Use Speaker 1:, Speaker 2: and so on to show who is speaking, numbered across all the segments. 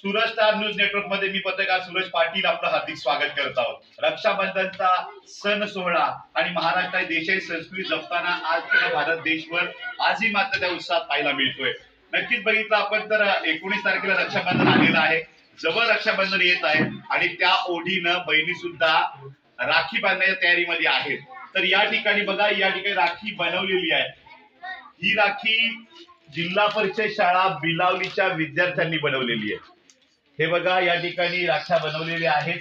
Speaker 1: Suraj star news नेटवर्कमध्ये मी पत्रकार सूरज पाटील आपलं हार्दिक स्वागत करत आहोत. रक्षाबंधनचा सण सोहळा आणि महाराष्ट्र देशाची संस्कृती जपताना आज भारत देशभर आजही मात्र त्या उत्साहात पाहायला मिळतोय. नक्कीच बघितलं आपण तर एकोणीस तारखेला रक्षाबंधन आलेलं आहे. जवळ रक्षाबंधन येत आहे आणि त्या ओढीनं बहिणी सुद्धा राखी बांधण्याच्या तयारीमध्ये आहेत. तर या ठिकाणी बघा या ठिकाणी राखी बनवलेली आहे. ही राखी जिल्हा परिषद शाळा बिलावलीच्या विद्यार्थ्यांनी बनवलेली आहे. हे बघा या ठिकाणी राख्या बनवलेल्या आहेत.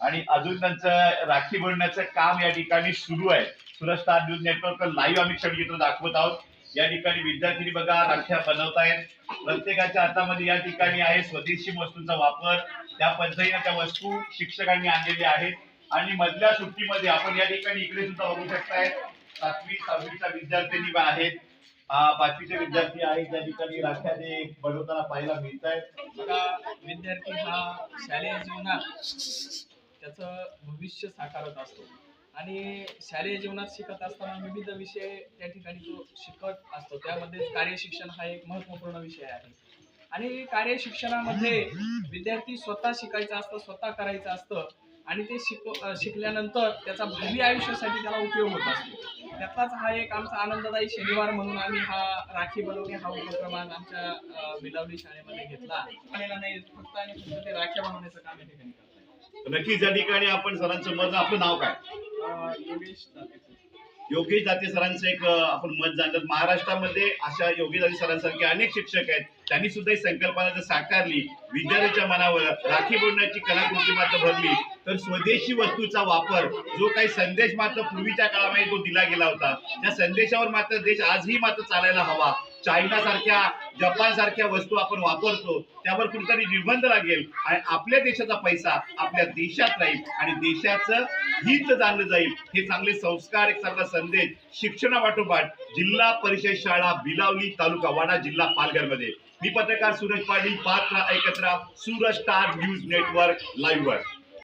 Speaker 1: आणि अजून त्यांचं राखी बनण्याचं काम या ठिकाणी सुरू आहे. Suraj Star News Network live आम्ही क्षणचित्र दाखवत आहोत. या ठिकाणी विद्यार्थी बघा राख्या बनवतायत. प्रत्येकाच्या हातामध्ये या ठिकाणी आहे स्वदेशी वस्तूंचा वापर. त्या पद्धतीने त्या वस्तू शिक्षकांनी आणलेल्या आहेत. आणि मधल्या सुट्टीमध्ये आपण या ठिकाणी इकडे सुद्धा बघू शकताय सातवी सहावीच्या विद्यार्थ्यांनी आहेत. पाचवीचे विद्यार्थी आहेत त्या ठिकाणी राख्या बनवताना पाहायला मिळत आहेत
Speaker 2: विद्यार्थी हा शालेय जीवनात त्याचं भविष्य साकारत असतो. आणि शालेय जीवनात शिकत असताना विविध विषय त्या ठिकाणी तो शिकत असतो. त्यामध्ये कार्यशिक्षण हा एक महत्त्वपूर्ण विषय आहे. आणि कार्यशिक्षणामध्ये विद्यार्थी स्वतः शिकायचं असतं स्वतः करायचं असतं आणि ते शिक शिकल्यानंतर त्याचा भावी आयुष्यासाठी त्याला उपयोग होत असतो. त्यातलाच हा एक आमचा आनंददायी शनिवार म्हणून आम्ही हा राखी बनवणे हा उपक्रम आज आमच्या बिलावली शाळेमध्ये घेतला. नाही फक्त आणि फक्त ते राख्या बनवण्याचं काम या ठिकाणी करताय.
Speaker 1: नक्कीच या ठिकाणी आपण सरांचं मत आपलं नाव काय?
Speaker 2: योगेश दाते.
Speaker 1: सरांचं एक आपण मत जाणलं महाराष्ट्रामध्ये अशा योगेश जाते सरांसारखे अनेक शिक्षक आहेत. त्यांनी सुद्धा ही संकल्पना जर साकारली विद्यार्थ्याच्या मनावर राखी बोलण्याची कलाकृती मात्र भरली तर स्वदेशी वस्तूचा वापर जो काही संदेश मात्र पूर्वीच्या काळामध्ये तो दिला गेला होता त्या संदेशावर मात्र देश आजही मात्र चालायला हवा. चायना सारख्या जपान सारख्या वस्तू आपण वापरतो त्यावर कुठेतरी निर्बंध लागेल. आणि आपल्या देशाचा पैसा आपल्या देशात राहील आणि देशाचं हित जाणलं जाईल. हे चांगले संस्कार एक चांगला संदेश शिक्षणापाठोपाठ जिल्हा परिषद शाळा बिलावली तालुका वाडा जिल्हा पालघरमध्ये. मी पत्रकार सूरज पाटील पात्र एकत्र सूरज स्टार न्यूज नेटवर्क लाईव्हवर.